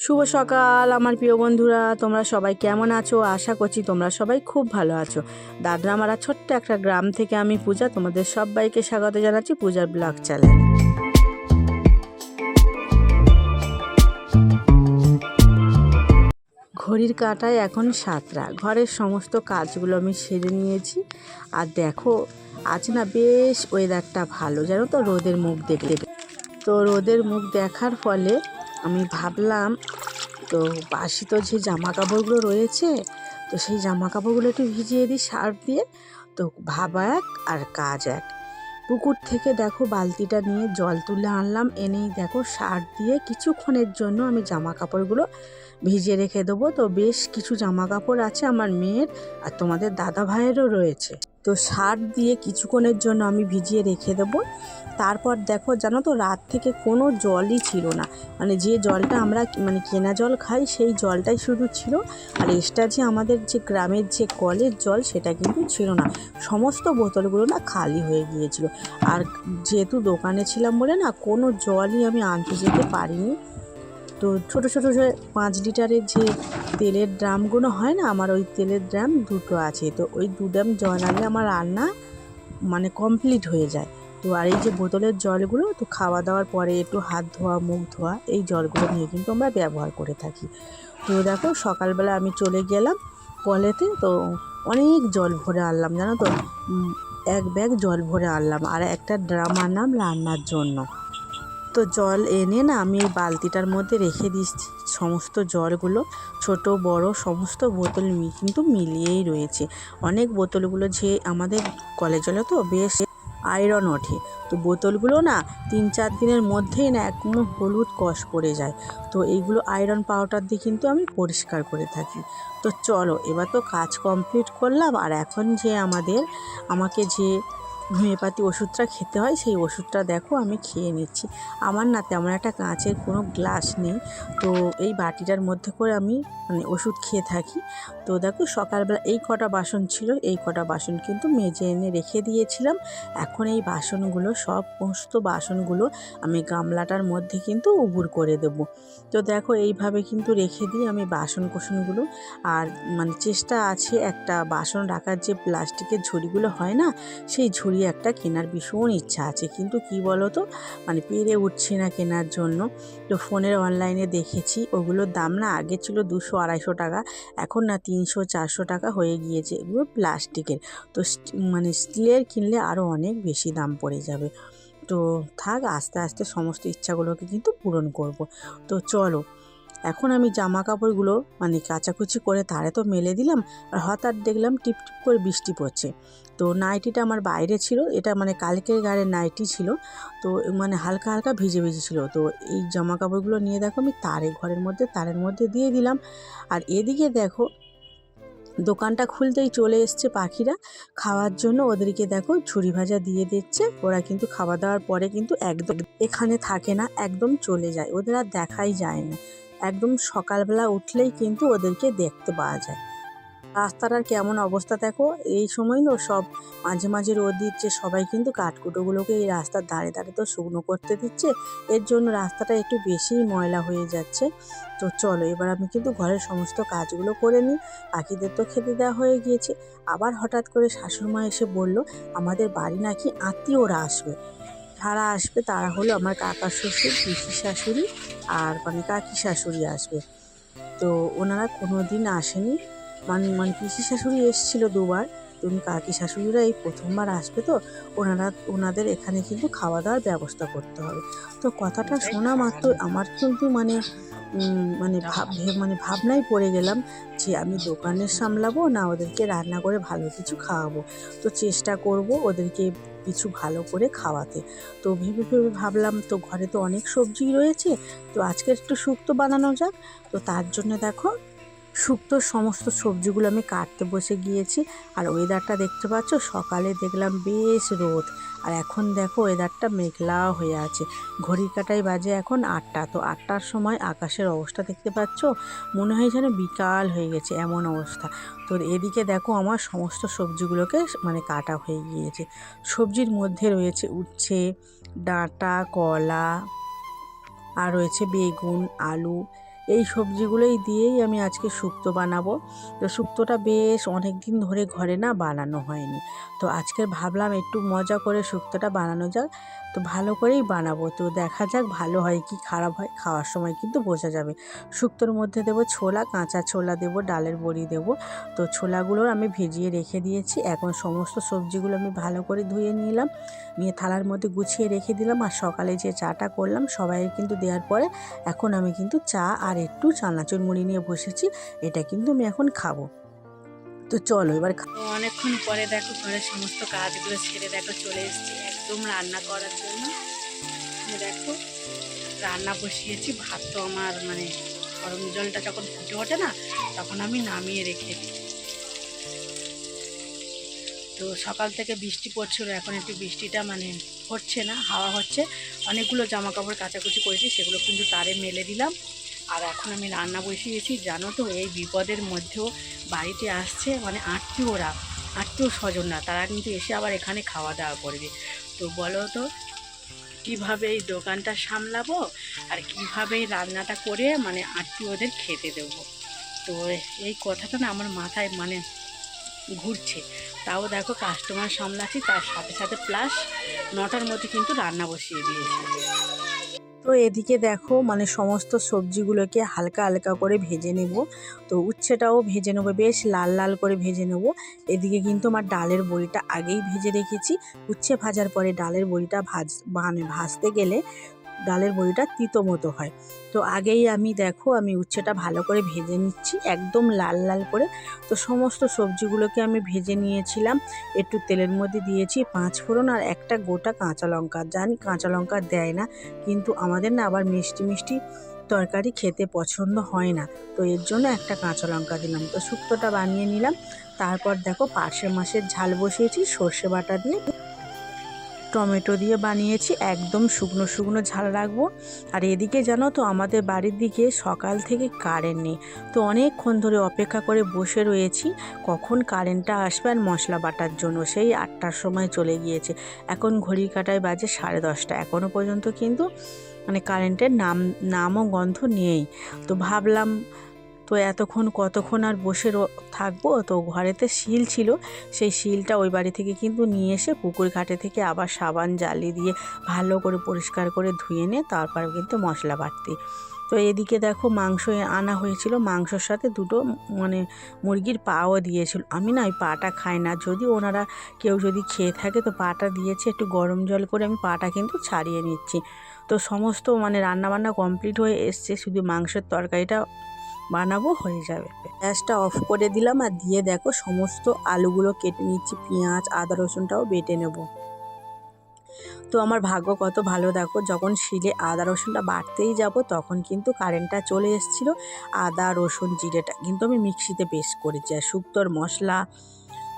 শুভ সকাল, আমার প্রিয় বন্ধুরা। তোমরা সবাই কেমন আছো? আশা করছি তোমরা সবাই খুব ভালো আছো। দাদরা দাদরামারা ছোট্ট একটা গ্রাম থেকে আমি পূজা, তোমাদের সবাইকে স্বাগত জানাচ্ছি পূজার ব্লগ চ্যানেল। ঘড়ির কাঁটায় এখন সাতটা। ঘরের সমস্ত কাজগুলো আমি সেরে নিয়েছি। আর দেখো, আজ না বেশ ওয়েদারটা ভালো। জানো তো, রোদের মুখ দেখলে তো রোদের মুখ দেখার ফলে আমি ভাবলাম, তো বাসি তো যে জামা কাপড়গুলো রয়েছে, তো সেই জামা কাপড়গুলো একটু ভিজিয়ে দিই, সার্ফ দিয়ে। তো ভাবা এক আর কাজ এক। পুকুর থেকে দেখো বালতিটা নিয়ে জল তুলে আনলাম, এনেই দেখো সার দিয়ে কিছুক্ষণের জন্য আমি জামা কাপড়গুলো ভিজিয়ে রেখে দেবো। তো বেশ কিছু জামা কাপড় আছে আমার মেয়ের আর তোমাদের দাদা ভাইয়েরও রয়েছে। তো সার দিয়ে কিছুক্ষণের জন্য আমি ভিজিয়ে রেখে দেবো। তারপর দেখো, জানো তো, রাত থেকে কোনো জলই ছিল না। মানে যে জলটা আমরা মানে কেনা জল খাই, সেই জলটাই শুধু ছিল। আর এক্সট্রা যে আমাদের যে গ্রামের যে কলের জল, সেটা কিন্তু ছিল না। সমস্ত বোতলগুলো না খালি হয়ে গিয়েছিল। আর যেহেতু দোকানে ছিলাম বলে না, কোনো জলই আমি আনতে যেতে পারিনি। তো ছোটো ছোটো পাঁচ লিটারের যে তেলের ড্রামগুলো হয় না, আমার ওই তেলের ড্রাম দুটো আছে। তো ওই দু ড্রাম জল আনলে আমার রান্না মানে কমপ্লিট হয়ে যায়। তো আর এই যে বোতলের জলগুলো, তো খাওয়া দাওয়ার পরে একটু হাত ধোয়া, মুখ ধোয়া, এই জলগুলো নিয়ে কিন্তু আমরা ব্যবহার করে থাকি। তো দেখো, সকালবেলা আমি চলে গেলাম কলেতে, তো অনেক জল ভরে আনলাম, জানো তো? এক ব্যাগ জল ভরে আনলাম, আর একটা ড্রাম আনলাম রান্নার জন্য। তো জল এনে না আমি এই বালতিটার মধ্যে রেখে দিচ্ছি সমস্ত জলগুলো, ছোট, বড়, সমস্ত বোতল কিন্তু মিলিয়েই রয়েছে। অনেক বোতলগুলো যে আমাদের কলে জলে তো বেশ আয়রন ওঠে। তো বোতলগুলো না তিন চার দিনের মধ্যেই না একদম হলুদ কষ পড়ে যায়। তো এইগুলো আয়রন পাউডার দিয়ে কিন্তু আমি পরিষ্কার করে থাকি। তো চলো, এবার তো কাজ কমপ্লিট করলাম। আর এখন যে আমাদের, আমাকে যে হোমিওপ্যাথি ওষুধটা খেতে হয়, সেই ওষুধটা দেখো আমি খেয়ে নিচ্ছি। আমার না তেমন একটা কাঁচের কোনো গ্লাস নেই, তো এই বাটিটার মধ্যে করে আমি মানে ওষুধ খেয়ে থাকি। তো দেখো সকালবেলা এই কটা বাসন ছিল, এই কটা বাসন কিন্তু মেজে এনে রেখে দিয়েছিলাম। এখন এই বাসনগুলো সব সমস্ত বাসনগুলো আমি গামলাটার মধ্যে কিন্তু উবুর করে দেবো। তো দেখো এইভাবে কিন্তু রেখে দিই আমি বাসন কোসনগুলো আর মানে চেষ্টা আছে একটা বাসন রাখার যে প্লাস্টিকের ঝুড়িগুলো হয় না, সেই ঝুড়ি একটা কেনার ভীষণ ইচ্ছা আছে। কিন্তু কি বলো তো মানে পেরে উঠছে না কেনার জন্য। তো ফোনের অনলাইনে দেখেছি, ওগুলোর দাম না আগে ছিল দুশো আড়াইশো টাকা, এখন না তিনশো চারশো টাকা হয়ে গিয়েছে। এগুলো প্লাস্টিকের। তো মানে স্টিলের কিনলে আরও অনেক বেশি দাম পড়ে যাবে। তো থাক, আস্তে আস্তে সমস্ত ইচ্ছাগুলোকে কিন্তু পূরণ করব। তো চলো এখন আমি জামা কাপড়গুলো মানে কাচাকুচি করে তারে তো মেলে দিলাম আর হঠাৎ দেখলাম টিপ টিপ করে বৃষ্টি পড়ছে। তো নাইটিটা আমার বাইরে ছিল, এটা মানে কালকের গাড়ির নাইটি ছিল, তো মানে হালকা হালকা ভিজে ভিজে ছিল। তো এই জামা কাপড়গুলো নিয়ে দেখো আমি তারে ঘরের মধ্যে, তারের মধ্যে দিয়ে দিলাম। আর এদিকে দেখো দোকানটা খুলতেই চলে এসছে পাখিরা। খাওয়ার জন্য ওদেরকে দেখো ঝুড়ি ভাজা দিয়ে দিচ্ছে, ওরা কিন্তু খাওয়া দাওয়ার পরে কিন্তু একদম এখানে থাকে না, একদম চলে যায়, ওদের আর দেখাই যায় না। একদম সকালবেলা উঠলেই কিন্তু ওদেরকে দেখতে পাওয়া যায়। রাস্তাটার কেমন অবস্থা দেখো? এই সময় তো সব মাঝে মাঝে রোদ দিচ্ছে, সবাই কিন্তু কাঠকুটোগুলোকে এই রাস্তার ধারে ধারে তো শুকনো করতে দিচ্ছে। এর জন্য রাস্তাটা একটু বেশিই ময়লা হয়ে যাচ্ছে। তো চলো, এবার আমি কিন্তু ঘরের সমস্ত কাজগুলো করে নিই। পাখিদের তো খেতে দেওয়া হয়ে গিয়েছে। আবার হঠাৎ করে শাশুড়মা এসে বলল, আমাদের বাড়ি নাকি আত্মীয়রা আসবে। যারা আসবে, তারা হলো আমার কাকা শ্বশুর পিসি শাশুড়ি আর মানে কাকি শাশুড়ি আসবে। তো ওনারা কোনো দিন আসেনি। মানে মানে পিসি শাশুড়ি এসেছিল দুবার। তুমি কাকি শাশুড়িরা এই প্রথমবার আসবে তো ওনারা ওনাদের এখানে কিন্তু খাওয়া দাওয়ার ব্যবস্থা করতে হবে। তো কথাটা শোনা মাত্র আমার কিন্তু মানে মানে ভাব মানে ভাবনায় পড়ে গেলাম যে আমি দোকানে সামলাবো না ওদেরকে রান্না করে ভালো কিছু খাওয়াবো। তো চেষ্টা করব ওদেরকে কিছু ভালো করে খাওয়াতে। তো ভেবে ভেবে ভাবলাম তো ঘরে তো অনেক সবজি রয়েছে তো আজকে একটু শুক্তো বানানো যাক। তো তার জন্য দেখো শুক্তোর সমস্ত সবজিগুলো আমি কাটতে বসে গিয়েছি আর ওয়েদারটা দেখতে পাচ্ছ? সকালে দেখলাম বেশ রোদ। আর এখন দেখো ওয়েদারটা মেঘলা হয়ে আছে। ঘড়ির কাটায় বাজে এখন আটটা। তো আটটার সময় আকাশের অবস্থা দেখতে পাচ্ছ? মনে হয় যেন বিকাল হয়ে গেছে, এমন অবস্থা। তো এদিকে দেখো আমার সমস্ত সবজিগুলোকে মানে কাটা হয়ে গিয়েছে। সবজির মধ্যে রয়েছে উচ্ছে, ডাঁটা, কলা, আর রয়েছে বেগুন, আলু এই সবজিগুলোই দিয়েই আমি আজকে শুক্তো বানাবো। তো শুক্তোটা বেশ অনেক দিন ধরে ঘরে না বানানো হয়নি। তো আজকে ভাবলাম একটু মজা করে শুক্তোটা বানানো যাক। তো ভালো করেই বানাবো। তো দেখা যাক ভালো হয় কি খারাপ হয়। খাওয়ার সময় কিন্তু বোঝা যাবে। শুক্তোর মধ্যে দেবো ছোলা, কাঁচা ছোলা দেবো, ডালের বড়ি দেবো। তো ছোলাগুলো আমি ভিজিয়ে রেখে দিয়েছি। এখন সমস্ত সবজিগুলো আমি ভালো করে ধুয়ে নিলাম। নিয়ে থালার মধ্যে গুছিয়ে রেখে দিলাম। আর সকালে যে চাটা করলাম সবাই কিন্তু দেওয়ার পরে এখন আমি কিন্তু চা আর একটু চানাচুর মুড়ি নিয়ে বসেছি। এটা কিন্তু আমি এখন খাব। তো চলো এবার অনেকক্ষণ পরে দেখো ঘরের সমস্ত কাজগুলো ছেড়ে দেখো চলে এসেছি একদম রান্না করার জন্য। দেখো, রান্না বসিয়েছি, ভাত তো আমার মানে গরম জলটা যখন ফুটে ওঠে না, তখন আমি নামিয়ে রেখে দিই। তো সকাল থেকে বৃষ্টি পড়ছিল, এখন একটু বৃষ্টিটা মানে হচ্ছে না, হাওয়া হচ্ছে। অনেকগুলো জামা কাপড় কাচাকুচি করেছি, সেগুলো কিন্তু তারে মেলে দিলাম। আর এখন আমি রান্না বসিয়েছি জানো তো, এই বিপদের মধ্যেও বাড়িতে আসছে মানে আত্মীয়রা আত্মীয় স্বজনরা, তারা কিন্তু এসে আবার এখানে খাওয়া দাওয়া করবে। তো বলো তো, কীভাবে এই দোকানটা সামলাবো আর কীভাবে এই রান্নাটা করে মানে আত্মীয়দের খেতে দেবো? তো এই কথাটা না আমার মাথায় মানে ঘুরছে। তাও দেখো কাস্টমার সামলাচ্ছি, তার সাথে সাথে প্লাস নটার মধ্যে কিন্তু রান্না বসিয়ে দিয়েছি। তো এদিকে দেখো মানে সমস্ত সবজিগুলোকে হালকা হালকা করে ভেজে নেব। তো উচ্ছেটাও ভেজে নেব, বেশ লাল লাল করে ভেজে নেব। এদিকে কিন্তু আমার ডালের বড়িটা আগেই ভেজে রেখেছি। উচ্ছে ভাজার পরে ডালের বড়িটা ভাজ মানে ভাজতে গেলে ডালের বড়িটা তিতো মতো হয়। তো আগেই আমি দেখো, আমি উচ্ছেটা ভালো করে ভেজে নিচ্ছি, একদম লাল লাল করে। তো সমস্ত সবজিগুলোকে আমি ভেজে নিয়েছিলাম, একটু তেলের মধ্যে দিয়েছি পাঁচ ফোড়ন আর একটা গোটা কাঁচা লঙ্কা। জানি কাঁচা লঙ্কা দেয় না, কিন্তু আমাদের না আবার মিষ্টি মিষ্টি তরকারি খেতে পছন্দ হয় না। তো এর জন্য একটা কাঁচা লঙ্কা দিলাম। তো শুক্তোটা বানিয়ে নিলাম। তারপর দেখো পার্শে মাসের ঝাল বসিয়েছি, সর্ষে বাটা দিয়ে টমেটো দিয়ে বানিয়েছি, একদম শুকনো শুকনো ঝাল রাখব। আর এদিকে জানো তো, আমাদের বাড়ির দিকে সকাল থেকে কারেন্ট নেই। তো অনেকক্ষণ ধরে অপেক্ষা করে বসে রয়েছি, কখন কারেন্টটা আসবে আর মশলা বাটার জন্য। সেই আটটার সময় চলে গিয়েছে। এখন ঘড়ি কাটায় বাজে সাড়ে দশটা। এখনও পর্যন্ত কিন্তু মানে কারেন্টের নাম, নামও গন্ধ নেই। তো ভাবলাম তো এতক্ষণ কতক্ষণ আর বসে থাকব? তো ঘরেতে শিল ছিল। সেই শিলটা ওই বাড়ি থেকে কিন্তু নিয়ে এসে পুকুর ঘাটে থেকে আবার সাবান জালি দিয়ে ভালো করে পরিষ্কার করে ধুয়ে নিয়ে তারপর কিন্তু মশলা বাটতে। তো এদিকে দেখো মাংস আনা হয়েছিল। মাংসর সাথে দুটো মানে মুরগির পাও দিয়েছিল। আমি না ওই পাটা খাই না। যদি ওনারা কেউ যদি খেয়ে থাকে তো পাটা দিয়েছে। একটু গরম জল করে আমি পাটা কিন্তু ছাড়িয়ে নিচ্ছি। তো সমস্ত মানে রান্নাবান্না কমপ্লিট হয়ে এসছে। শুধু মাংসের তরকারিটা বানাবো, হয়ে যাবে। গ্যাসটা অফ করে দিলাম আর দিয়ে দেখো সমস্ত আলুগুলো কেটে নিচ্ছি, পেঁয়াজ, আদা, রসুনটাও বেটে নেব। তো আমার ভাগ্য কত ভালো দেখো, যখন শিলে আদা, রসুনটা বাড়তেই যাব তখন কিন্তু কারেন্টটা চলে এসেছিল, আদা, রসুন, জিরেটা কিন্তু আমি মিক্সিতে পেস্ট করেছি। আর শুক্তোর মশলা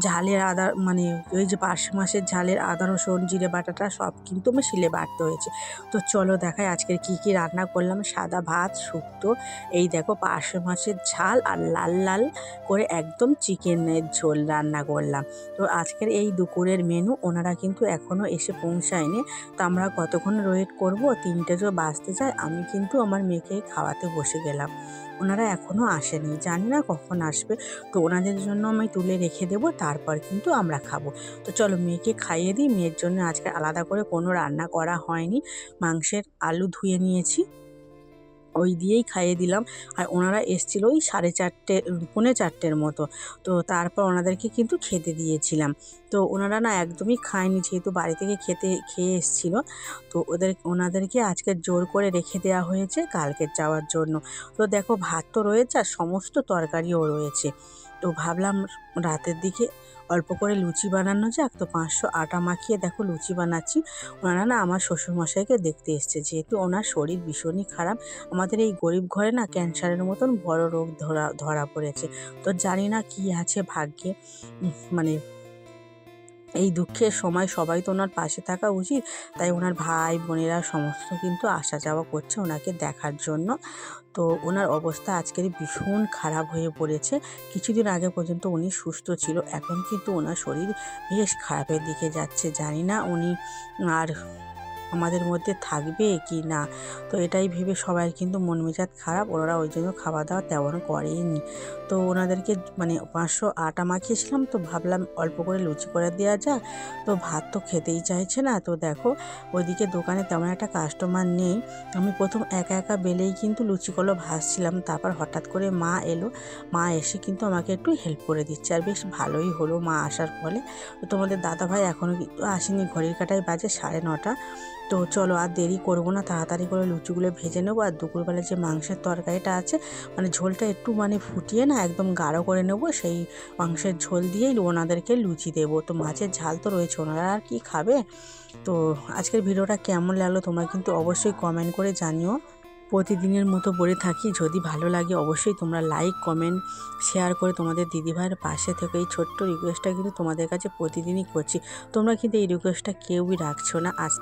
ঝালের আদা মানে ওই যে পার্শে মাসের ঝালের আদা, রসুন, জিরে, বাটাটা সব কিন্তু আমি শিলে বাটতে হয়েছে। তো চলো দেখাই আজকের কি কি রান্না করলাম। সাদা ভাত, শুক্তো, এই দেখো পার্শে মাসের ঝাল আর লাল লাল করে একদম চিকেনের ঝোল রান্না করলাম। তো আজকের এই দুপুরের মেনু ওনারা কিন্তু এখনও এসে পৌঁছায়নি। তো আমরা কতক্ষণ ওয়েট করব? তিনটে যে বাঁচতে যায়। আমি কিন্তু আমার মেয়েকে খাওয়াতে বসে গেলাম। ওনারা এখনও আসেনি। জানি না কখন আসবে। তো ওনাদের জন্য আমি তুলে রেখে দেবো, তারপর কিন্তু আমরা খাব। তো চলো মেয়েকে খাইয়ে দিই। মেয়ের জন্য আজকে আলাদা করে কোনো রান্না করা হয়নি। মাংসের আলু ধুয়ে নিয়েছি। ওই দিয়েই খাইয়ে দিলাম। আর ওনারা এসছিল ওই সাড়ে চারটে, পৌনে চারটের মতো। তো তারপর ওনাদেরকে কিন্তু খেতে দিয়েছিলাম। তো ওনারা না একদমই খায়নি, যেহেতু বাড়ি থেকে খেতে, খেয়ে এসেছিল। তো ওদের, ওনাদেরকে আজকে জোর করে রেখে দেওয়া হয়েছে কালকে যাওয়ার জন্য। তো দেখো ভাত তো রয়েছে আর সমস্ত তরকারিও রয়েছে। তো ভাবলাম রাতের দিকে অল্প করে লুচি বানানো যাক। তো পাঁচশো আটা মাখিয়ে দেখো লুচি বানাচ্ছি। ওনারা না আমার শ্বশুরমশাইকে দেখতে এসছে। যেহেতু ওনার শরীর ভীষণই খারাপ, আমাদের এই গরিব ঘরে না ক্যান্সারের মতন বড় রোগ ধরা ধরা পড়েছে। তো জানি না কি আছে ভাগ্যে। মানে এই দুঃখের সময় সবাই তো ওনার পাশে থাকা উচিত। তাই ওনার ভাই, বোনেরা সমস্ত কিন্তু আসা যাওয়া করছে ওনাকে দেখার জন্য। তো ওনার অবস্থা আজকের ভীষণ খারাপ হয়ে পড়েছে। কিছুদিন আগে পর্যন্ত উনি সুস্থ ছিল, এখন কিন্তু ওনার শরীর বেশ খারাপের দিকে যাচ্ছে। জানি না উনি আর আমাদের মধ্যে থাকবে কি না? তো এটাই ভেবে সবাই কিন্তু মন মেজাজ খারাপ। ওনারা ওই জন্য খাওয়া দাওয়া তেমন করেনি। তো ওনাদেরকে মানে পাঁচশো আটা মাখিয়েছিলাম তো ভাবলাম অল্প করে লুচি করে দেওয়া যাক। তো ভাত তো খেতেই চাইছে না। তো দেখো, ওইদিকে দোকানে তেমন একটা কাস্টমার নেই। আমি প্রথম একা একা বেলেই কিন্তু লুচিগুলো ভাজছিলাম। তারপর হঠাৎ করে মা এলো। মা এসে কিন্তু আমাকে একটু হেল্প করে দিচ্ছে। আর বেশ ভালোই হলো মা আসার ফলে। তো তোমাদের দাদাভাই এখনও কিন্তু আসেনি। ঘড়ির কাটায় বাজে সাড়ে নটা। তো চলো আর দেরি করব না, তাড়াতাড়ি করে লুচিগুলো ভেজে নেব আর দুপুরবেলা যে মাংসের তরকারিটা আছে মানে ঝোলটা একটু মানে ফুটিয়ে না একদম গাঢ় করে নেব, সেই মাংসের ঝোল দিয়েই ওনাদেরকে লুচি দেবো। তো মাছের ঝাল তো রয়েছে, ওনারা আর কি খাবে? তো আজকের ভিডিওটা কেমন লাগল তোমরা কিন্তু অবশ্যই কমেন্ট করে জানিও। প্রতিদিনের মতো বলে থাকি, যদি ভালো লাগে অবশ্যই তোমরা লাইক কমেন্ট শেয়ার করে তোমাদের দিদিভাইয়ের পাশে থেকে। এই ছোট্ট রিকোয়েস্টটা কিন্তু তোমাদের কাছে প্রতিদিনই করছি। তোমরা কিন্তু এই রিকোয়েস্টটা কেউই রাখছো না। আজ